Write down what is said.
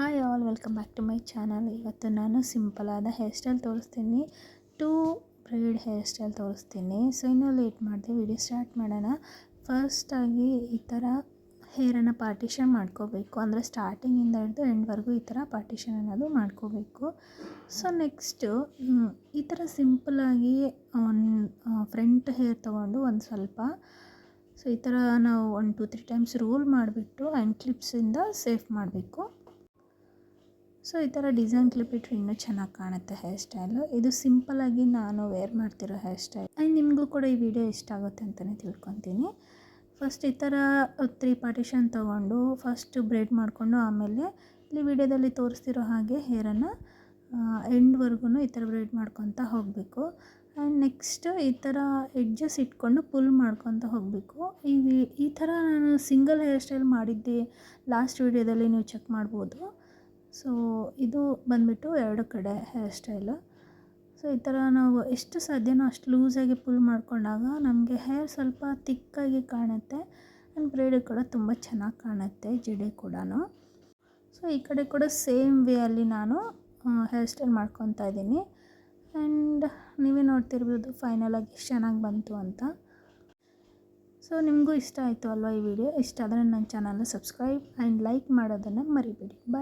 Hi all, welcome back to my channel. ಇವತ್ತು ನಾನು ಸಿಂಪಲಾದ ಹೇರ್ ಸ್ಟೈಲ್ ತೋರಿಸ್ತೀನಿ. ಟೂ ಬ್ರೈಡ್ ಹೇರ್ ಸ್ಟೈಲ್ ತೋರಿಸ್ತೀನಿ. ಸೊ ಇನ್ನೂ ಲೇಟ್ ಮಾಡಿದೆ, ವಿಡಿಯೋ ಸ್ಟಾರ್ಟ್ ಮಾಡೋಣ. ಫಸ್ಟಾಗಿ ಈ ಥರ ಹೇರನ್ನು ಪಾರ್ಟಿಷನ್ ಮಾಡ್ಕೋಬೇಕು. ಅಂದರೆ ಸ್ಟಾರ್ಟಿಂಗಿಂದ ಹಿಡಿದು ಎಂಡ್ವರೆಗೂ ಈ ಥರ ಪಾರ್ಟಿಷನ್ ಅನ್ನೋದು ಮಾಡ್ಕೋಬೇಕು. ಸೊ ನೆಕ್ಸ್ಟು ಈ ಥರ ಸಿಂಪಲಾಗಿ ಫ್ರಂಟ್ ಹೇರ್ ತೊಗೊಂಡು ಒಂದು ಸ್ವಲ್ಪ. ಸೊ ಈ ಥರ ನಾವು one two three times roll ಮಾಡಿಬಿಟ್ಟು ಆ್ಯಂಡ್ ಕ್ಲಿಪ್ಸಿಂದ ಸೇಫ್ ಮಾಡಬೇಕು. ಸೊ, ಈ ಥರ ಡಿಸೈನ್ ಕ್ಲಿಪ್ ಇಟ್ಟರೆ ಇನ್ನೂ ಚೆನ್ನಾಗಿ ಕಾಣುತ್ತೆ ಹೇರ್ ಸ್ಟೈಲು. ಇದು ಸಿಂಪಲಾಗಿ ನಾನು ವೇರ್ ಮಾಡ್ತಿರೋ ಹೇರ್ ಸ್ಟೈಲ್. ಆ್ಯಂಡ್ ನಿಮಗೂ ಕೂಡ ಈ ವಿಡಿಯೋ ಇಷ್ಟ ಆಗುತ್ತೆ ಅಂತಲೇ ತಿಳ್ಕೊತೀನಿ. ಫಸ್ಟ್ ಈ ಥರ ತ್ರೀ ಪಾರ್ಟಿಷನ್ ತೊಗೊಂಡು ಫಸ್ಟ್ ಬ್ರೇಡ್ ಮಾಡಿಕೊಂಡು ಆಮೇಲೆ ಇಲ್ಲಿ ವಿಡಿಯೋದಲ್ಲಿ ತೋರಿಸ್ತಿರೋ ಹಾಗೆ ಹೇರನ್ನು ಎಂಡ್ವರೆಗೂ ಈ ಥರ ಬ್ರೇಡ್ ಮಾಡ್ಕೊತ ಹೋಗಬೇಕು. ಆ್ಯಂಡ್ ನೆಕ್ಸ್ಟ್ ಈ ಥರ ಎಡ್ಜಸ್ ಇಟ್ಕೊಂಡು ಪುಲ್ ಮಾಡ್ಕೊತ ಹೋಗಬೇಕು. ಈ ಈ ಥರ ನಾನು ಸಿಂಗಲ್ ಹೇರ್ ಸ್ಟೈಲ್ ಮಾಡಿದ್ದೆ ಲಾಸ್ಟ್ ವಿಡಿಯೋದಲ್ಲಿ, ನೀವು ಚೆಕ್ ಮಾಡ್ಬೋದು. ಸೊ ಇದು ಬಂದುಬಿಟ್ಟು ಎರಡು ಕಡೆ ಹೇರ್ ಸ್ಟೈಲು. ಸೊ ಈ ಥರ ನಾವು ಎಷ್ಟು ಸಾಧ್ಯನೋ ಅಷ್ಟು ಲೂಸಾಗಿ ಪುಲ್ ಮಾಡಿಕೊಂಡಾಗ ನಮಗೆ ಹೇರ್ ಸ್ವಲ್ಪ ತಿಕ್ಕಾಗಿ ಕಾಣುತ್ತೆ. ಆ್ಯಂಡ್ ಬ್ರೇಡ್ ಕೂಡ ತುಂಬ ಚೆನ್ನಾಗಿ ಕಾಣುತ್ತೆ, ಜಿಡೆ ಕೂಡ ಸೊ ಈ ಕಡೆ ಕೂಡ ಸೇಮ್ ವೇ ಅಲ್ಲಿ ನಾನು ಹೇರ್ ಸ್ಟೈಲ್ ಮಾಡ್ಕೊತಾ ಇದ್ದೀನಿ. ಆ್ಯಂಡ್ ನೀವೇ ನೋಡ್ತಿರ್ಬೋದು ಫೈನಲಾಗಿ ಎಷ್ಟು ಚೆನ್ನಾಗಿ ಬಂತು ಅಂತ. ಸೊ ನಿಮಗೂ ಇಷ್ಟ ಆಯಿತು ಅಲ್ವಾ ಈ ವಿಡಿಯೋ ಇಷ್ಟ ಆದರೆ ನನ್ನ ಚಾನಲ್ನ ಸಬ್ಸ್ಕ್ರೈಬ್ ಆ್ಯಂಡ್ ಲೈಕ್ ಮಾಡೋದನ್ನು ಮರಿಬೇಡಿ. ಬಾಯ್